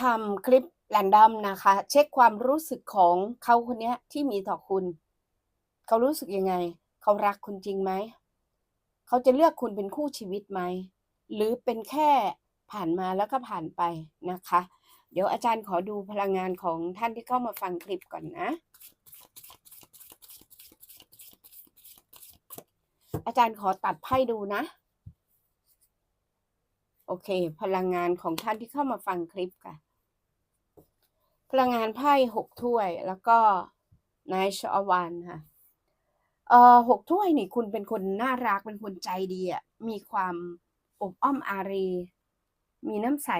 ทำคลิปแรนดอมนะคะ เช็คความรู้สึกของเขาคนนี้ที่มีต่อคุณ เขารู้สึกยังไง เขารักคุณจริงไหม เขาจะเลือกคุณเป็นคู่ชีวิตไหม หรือเป็นแค่ผ่านมาแล้วก็ผ่านไปนะคะ เดี๋ยวอาจารย์ขอดูพลังงานของท่านที่เข้ามาฟังคลิปก่อนนะ อาจารย์ขอตัดไพ่ดูนะ โอเค พลังงานของท่านที่เข้ามาฟังคลิปค่ะ พลังงานไพ่หกถ้วย แล้วก็นายชอวันค่ะเอ่อหกถ้วยนี่คุณเป็นคนน่ารักเป็นคนใจดีอะมีความอบอ้อมอารี มีน้ำใส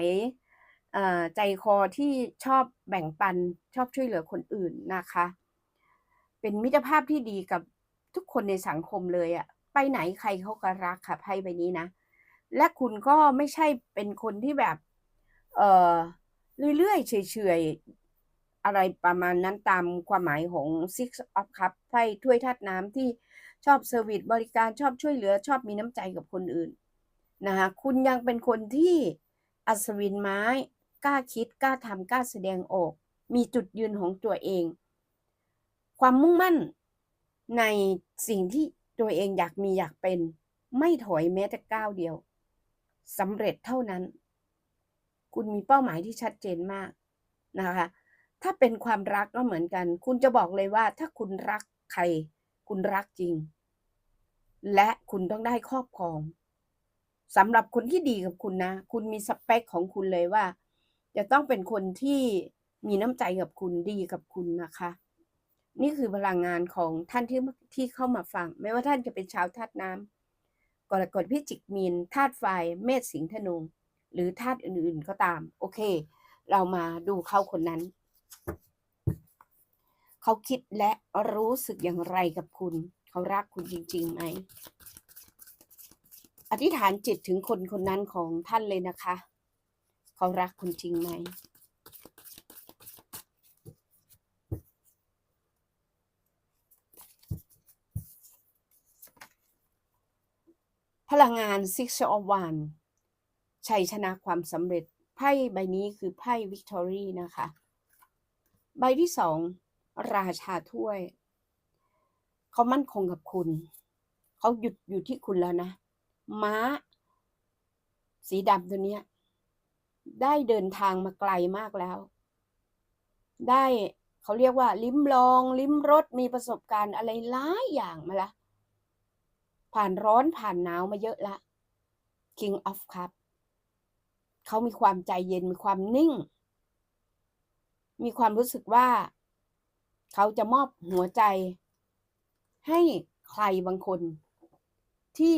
ใจคอที่ชอบแบ่งปันชอบช่วยเหลือคนอื่นนะคะ เป็นมิตรภาพที่ดีกับทุกคนในสังคมเลยอะไปไหนใครเขาก็รักค่ะไพ่ใบนี้นะ และคุณก็ไม่ใช่เป็นคนที่แบบ เออเรื่อยๆเฉยๆ อะไรประมาณนั้นตามความหมายของ Six of Cup ไพ่ถ้วยธาตุน้ำที่ชอบเซอร์วิสบริการชอบช่วยเหลือชอบมีน้ำใจกับคนอื่นนะคะคุณยังเป็นคนที่อัศวินไม้กล้าคิดกล้าทำกล้าแสดงออก มีจุดยืนของตัวเอง ความมุ่งมั่นในสิ่งที่ตัวเองอยากมีอยากเป็น ไม่ถอยแม้แต่ก้าวเดียวสำเร็จเท่านั้น คุณมีเป้าหมายที่ชัดเจนมากนะคะ ถ้าเป็นความรักก็เหมือนกัน คุณจะบอกเลยว่า ถ้าคุณรักใคร คุณรักจริง และคุณต้องได้ครอบครองสำหรับคนที่ดีกับคุณนะ คุณมีสเปคของคุณเลยว่า จะต้องเป็นคนที่มีน้ำใจกับคุณดีกับคุณนะคะ นี่คือพลังงานของท่านที่ที่เข้ามาฟัง ไม่ว่าท่านจะเป็นชาวธาตุน้ำกรกฎพิจิกมีนธาตุไฟเมษสิงห์ธนูหรือธาตุอื่นๆก็ตาม โอเค เรามาดูเขาคนนั้น เขาคิดและรู้สึกอย่างไรกับคุณ เขารักคุณจริงๆไหม อธิษฐานจิตถึงคนคนนั้นของท่านเลยนะคะ เขารักคุณจริงไหมพลังงาน Six of Wands ชัยชนะความสำเร็จ ไพ่ใบนี้คือไพ่ Victory นะคะ ใบที่สองราชาถ้วย เขามั่นคงกับคุณ เขาหยุดอยู่ที่คุณแล้วนะ ม้า สีดำตัวเนี้ย ได้เดินทางมาไกลมากแล้ว ได้เขาเรียกว่า ลิ้มลอง ลิ้มรสมีประสบการณ์อะไรหลายอย่างมาละ ผ่านร้อนผ่านหนาวมาเยอะละ King of Cup เขามีความใจเย็นมีความนิ่ง มีความรู้สึกว่า เขาจะมอบหัวใจ ให้ใครบางคนที่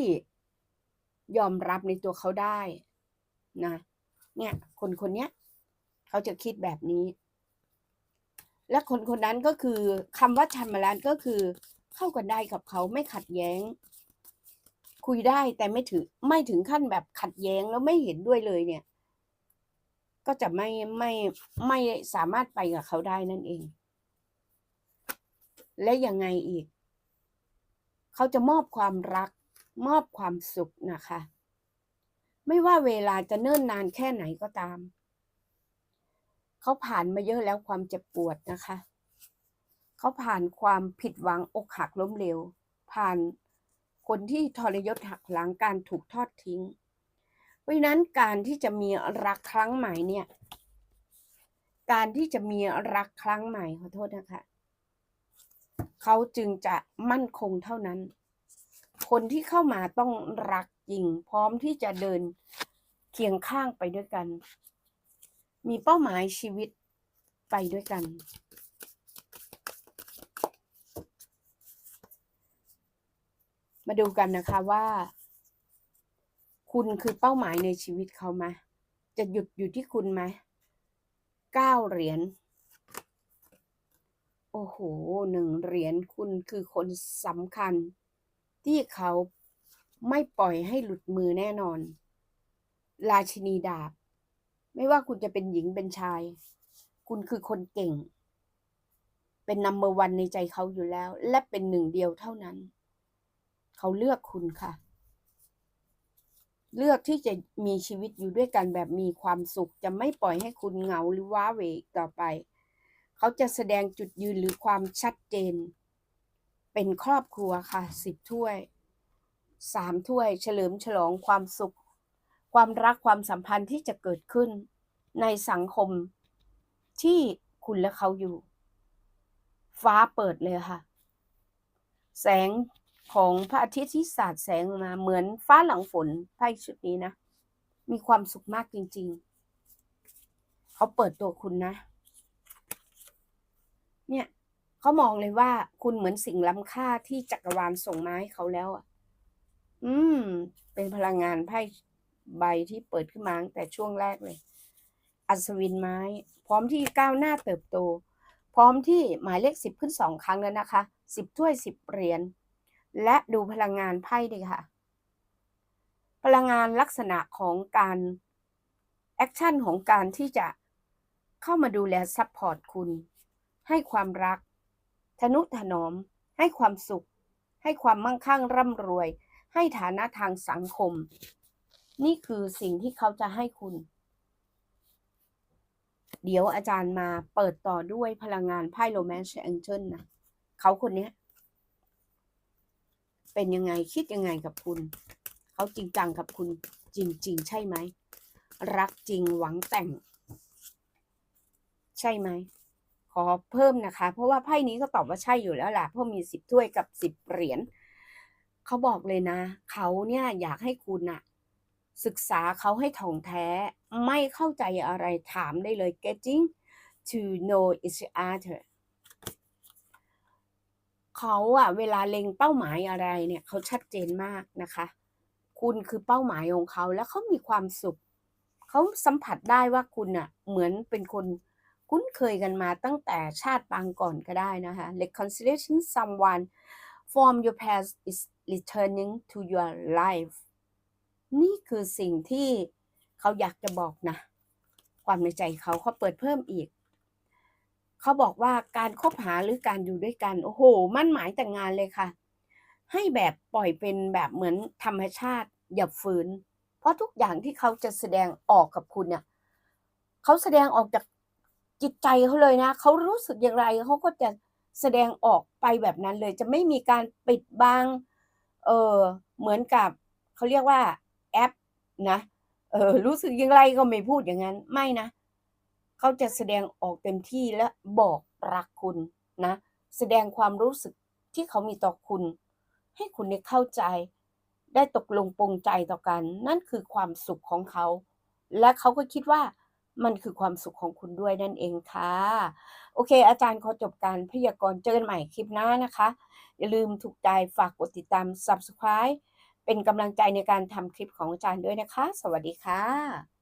ยอมรับในตัวเขาได้นะ เนี่ย คนคนนี้เขาจะคิดแบบนี้ และคนคนนั้นก็คือคำว่าชันมาแลนก็คือ เข้ากันได้กับเขาไม่ขัดแย้ง คุยได้แต่ไม่ถือไม่ถึงขั้นแบบขัดแย้งแล้วไม่เห็นด้วยเลยเนี่ย ก็จะไม่ไม่ไม่สามารถไปกับเขาได้นั่นเอง และยังไงอีก เขาจะมอบความรัก มอบความสุขนะคะ ไม่ว่าเวลาจะเนิ่นนานแค่ไหนก็ตาม เขาผ่านมาเยอะแล้วความเจ็บปวดนะคะ เขาผ่านความผิดหวังอกหักล้มเหลวผ่านคนที่ทรยศหักหลังการถูกทอดทิ้ง ราะฉะนั้นการที่จะมีรักครั้งใหม่เนี่ย การที่จะมีรักครั้งใหม่ขอโทษนะคะเขาจึงจะมั่นคงเท่านั้น คนที่เข้ามาต้องรักจริง พร้อมที่จะเดินเคียงข้างไปด้วยกัน มีเป้าหมายชีวิตไปด้วยกัน มาดูกันนะคะว่า คุณคือเป้าหมายในชีวิตเขาไหมจะหยุดอยู่ที่คุณไหมเก้าเหรียญ โอ้โหหนึ่งเหรียญคุณคือคนสำคัญ ที่เขาไม่ปล่อยให้หลุดมือแน่นอน ราชินีดาบ ไม่ว่าคุณจะเป็นหญิงเป็นชาย คุณคือคนเก่ง เป็นนัมเบอร์วันในใจเขาอยู่แล้ว และเป็นหนึ่งเดียวเท่านั้น เขาเลือกคุณค่ะ เลือกที่จะมีชีวิตอยู่ด้วยกันแบบมีความสุข จะไม่ปล่อยให้คุณเหงาหรือว้าเหวต่อไป เขาจะแสดงจุดยืนหรือความชัดเจน เป็นครอบครัวค่ะสิบถ้วยสามถ้วย เฉลิมฉลองความสุข ความรักความสัมพันธ์ที่จะเกิดขึ้น ในสังคมที่คุณและเขาอยู่ ฟ้าเปิดเลยค่ะ แสง ของพระอาทิตย์ที่สาดแสงมา เหมือนฟ้าหลังฝนไพ่ชุดนี้นะ มีความสุขมากจริง ๆ เขาเปิดตัวคุณนะ เนี่ยเขามองเลยว่าคุณเหมือนสิ่งล้ำค่าที่จักรวาลส่งมาให้เขาแล้วอะ อืม เป็นพลังงานไพ่ใบที่เปิดขึ้นมาตั้งแต่ช่วงแรกเลย อัศวินไม้ พร้อมที่ก้าวหน้าเติบโต พร้อมที่หมายเลขสิบขึ้นสองครั้งแล้วนะคะสิบถ้วยสิบเหรียญ และดูพลังงานไพ่ดีค่ะ พลังงานลักษณะของการแอคชั่นของการที่จะเข้ามาดูแลซัพพอร์ตคุณ ให้ความรัก ทนุถนอม ให้ความสุข ให้ความมั่งคั่งร่ำรวย ให้ฐานะทางสังคม นี่คือสิ่งที่เขาจะให้คุณ เดี๋ยวอาจารย์มาเปิดต่อด้วยพลังงานไพ่โรแมนต์แองเจิลนะ เขาคนนี้ เป็นยังไงคิดยังไงกับคุณ เขาจริงจังกับคุณจริง ๆ ใช่ไหม รักจริงหวังแต่ง ใช่ไหม ขอเพิ่มนะคะ เพราะว่าไพ่นี้ก็ตอบว่าใช่อยู่แล้วล่ะ เพราะมีสิบถ้วยกับสิบเหรียญเขาบอกเลยนะ เขาเนี่ยอยากให้คุณอะศึกษาเขาให้ถ่องแท้ ไม่เข้าใจอะไรถามได้เลย getting to know each other เขาอะเวลาเล็งเป้าหมายอะไรเนี่ยเขาชัดเจนมากนะคะ คุณคือเป้าหมายของเขาแล้วเขามีความสุขเขาสัมผัสได้ว่าคุณอะเหมือนเป็นคนคุ้นเคยกันมาตั้งแต่ชาติปางก่อนก็ได้นะคะ reconciliation someone from your past is returning to your life นี่คือสิ่งที่เขาอยากจะบอกนะ ความในใจเขาเขาเปิดเพิ่มอีก เขาบอกว่าการคบหาหรือการอยู่ด้วยกัน โอ้โห มั่นหมายแต่งงานเลยค่ะ ให้แบบปล่อยเป็นแบบเหมือนธรรมชาติ อย่าฝืน เพราะทุกอย่างที่เขาจะแสดงออกกับคุณเนี่ยเขาแสดงออกจากจิตใจเขาเลยนะเขารู้สึกอย่างไรเขาก็จะแสดงออกไปแบบนั้นเลย จะไม่มีการปิดบังเออเหมือนกับเขาเรียกว่าแอปนะเออรู้สึกอย่างไรก็ไม่พูดอย่างนั้นไม่นะ เขาจะแสดงออกเต็มที่และบอกรักคุณนะ แสดงความรู้สึกที่เขามีต่อคุณ ให้คุณได้เข้าใจ ได้ตกลงปรงใจต่อกัน นั่นคือความสุขของเขา และเขาก็คิดว่ามันคือความสุขของคุณด้วยนั่นเองค่ะ โอเค อาจารย์ขอจบการพยากรณ์เจอกันใหม่คลิปหน้านะคะ อย่าลืมถูกใจฝากกดติดตาม subscribe เป็นกำลังใจในการทำคลิปของอาจารย์ด้วยนะคะ สวัสดีค่ะ